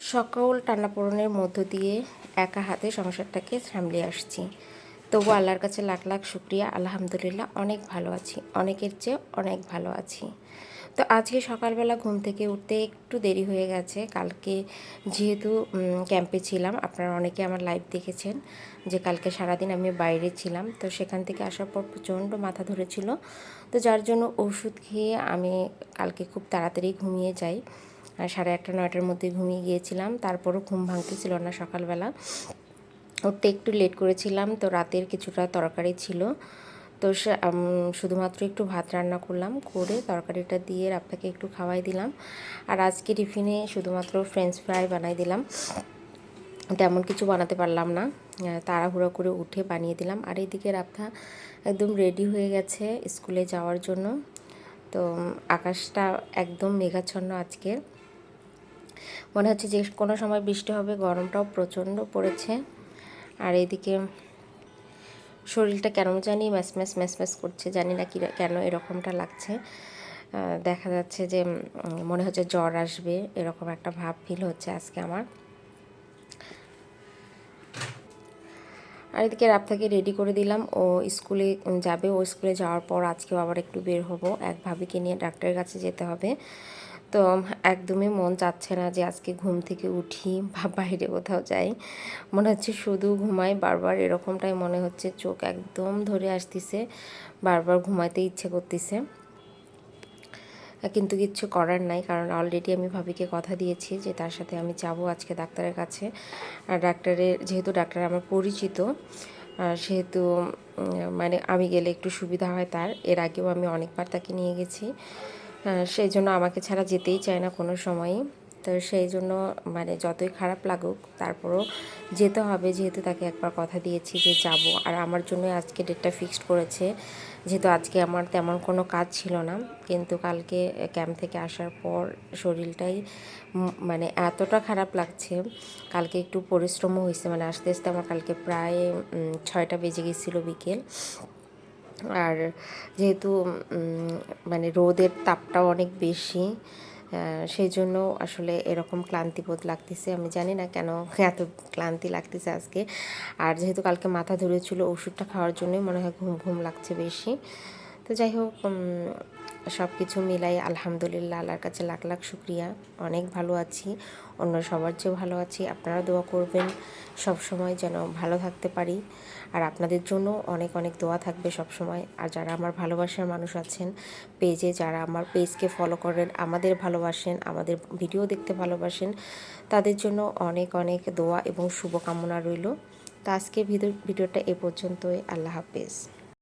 সকল টানাপোড়েনের মধ্য দিয়ে একা হাতে সংসারটাকে সামলে আসছি। তবু আল্লাহর কাছে লাখ লাখ শুক্রিয়া, আলহামদুলিল্লাহ, অনেক ভালো আছি। অনেকের চেয়ে অনেক ভালো আছি। তো আজকে সকালবেলা ঘুম থেকে উঠতে একটু দেরি হয়ে গেছে। কালকে যেহেতু ক্যাম্পে ছিলাম, আপনারা অনেকে আমার লাইভ দেখেছেন যে কালকে সারাদিন আমি বাইরে ছিলাম। তো সেখান থেকে আসার পর প্রচণ্ড মাথা ধরেছিল। তো যার জন্য ওষুধ খেয়ে আমি কালকে খুব তাড়াতাড়ি ঘুমিয়ে যাই। সাড়ে আটটা, নয়টার মধ্যে ঘুমিয়ে গিয়েছিলাম। তারপরও ঘুম ভাঙতেছিল না সকালবেলা। উঠতে একটু লেট করেছিলাম, তো রাতের কিছুটা তরকারি ছিল। তো শুধুমাত্র একটু ভাত রান্না করলাম, করে তরকারিটা দিয়ে আপনাকে একটু খাওয়াই দিলাম। আর আজকে টিফিনে শুধুমাত্র ফ্রেঞ্চ ফ্রাই বানাই দিলাম। তেমন কিছু বানাতে পারলাম না। তাড়াহুড়ো করে উঠে বানিয়ে দিলাম। আর এইদিকে রাফা একদম রেডি হয়ে গেছে স্কুলে যাওয়ার জন্য। তো আকাশটা একদম মেঘাচ্ছন্ন আজকে মনে হচ্ছে যে কোনো সময় বৃষ্টি হবে, গরমটাও প্রচণ্ড পড়েছে। আর এদিকে শরীরটা কেন জানি ম্যাস ম্যাস ম্যাস ম্যাস করছে, জানি না কি কেন এরকমটা লাগছে। দেখা যাচ্ছে যে মনে হচ্ছে জ্বর আসবে, এরকম একটা ভাব ফিল হচ্ছে আজকে আমার। আর এদিকে রাপ্তাকে রেডি করে দিলাম, ও স্কুলে যাবে। ও স্কুলে যাওয়ার পর আজকেও আবার একটু বের হব। এক ভাবিকে নিয়ে ডাক্তারের কাছে যেতে হবে। তো একদমই মন চাচ্ছে না যে আজকে ঘুম থেকে উঠি বা বাইরে কোথাও যাই। মনে হচ্ছে শুধু ঘুমাই, বারবার এরকমটাই মনে হচ্ছে, চোখ একদম ধরে আসতেছে, বারবার ঘুমাইতে ইচ্ছে করতেছে। কিন্তু কিচ্ছু করার নাই, কারণ অলরেডি আমি ভাবিকে কথা দিয়েছি যে তার সাথে আমি যাব আজকে ডাক্তারের কাছে। আর ডাক্তারের যেহেতু ডাক্তার আমার পরিচিত, আর সেহেতু মানে আমি গেলে একটু সুবিধা হয় তার, এর আগেও আমি অনেকবার তাকে নিয়ে গেছি। সেই জন্য আমাকে ছাড়া যেতেই চায় না কোনো সময়ই। তো সেই জন্য মানে যতই খারাপ লাগুক, তারপরও যেতে হবে। যেহেতু তাকে একবার কথা দিয়েছি যে যাব। আর আমার জন্য আজকে ডেটটা ফিক্সড করেছে। যেহেতু আজকে আমার তেমন কোনো কাজ ছিল না। কিন্তু কালকে ক্যাম্প থেকে আসার পর শরীরটাই মানে এতটা খারাপ লাগছে। কালকে একটু পরিশ্রমও হয়েছে মানে আস্তে আস্তে আমার কালকে প্রায় ছয়টা বেজে গেছিল বিকেল। আর যেহেতু মানে রোদের তাপটাও অনেক বেশি সেই জন্য আসলে এরকম ক্লান্তিবোধ লাগতেছে। আমি জানি না কেন এত ক্লান্তি লাগতেছে আজকে। আর যেহেতু কালকে মাথা ধরেছিল, ওষুধটা খাওয়ার জন্যই মনে হয় ঘুম ঘুম লাগছে বেশি। তো যাই হোক সব কিছু মিলাই আলহামদুলিল্লাহ, আল্লাহর কাছে লাখ লাখ শুক্রিয়া। অনেক ভালো আছি, অন্য সবার চেয়েও ভালো আছি। আপনারা দোয়া করবেন, সব সময় যেন ভালো থাকতে পারি। আর আপনাদের জন্য অনেক অনেক দোয়া থাকবে সব সময়। আর যারা আমার ভালোবাসার মানুষ আছেন, পেজে যারা আমার পেজকে ফলো করেন, আমাদের ভালোবাসেন, আমাদের ভিডিও দেখতে ভালোবাসেন, তাদের জন্য অনেক অনেক দোয়া এবং শুভকামনা রইল। তো আজকের ভিডিও ভিডিওটা এ পর্যন্তই। আল্লাহ হাফেজ।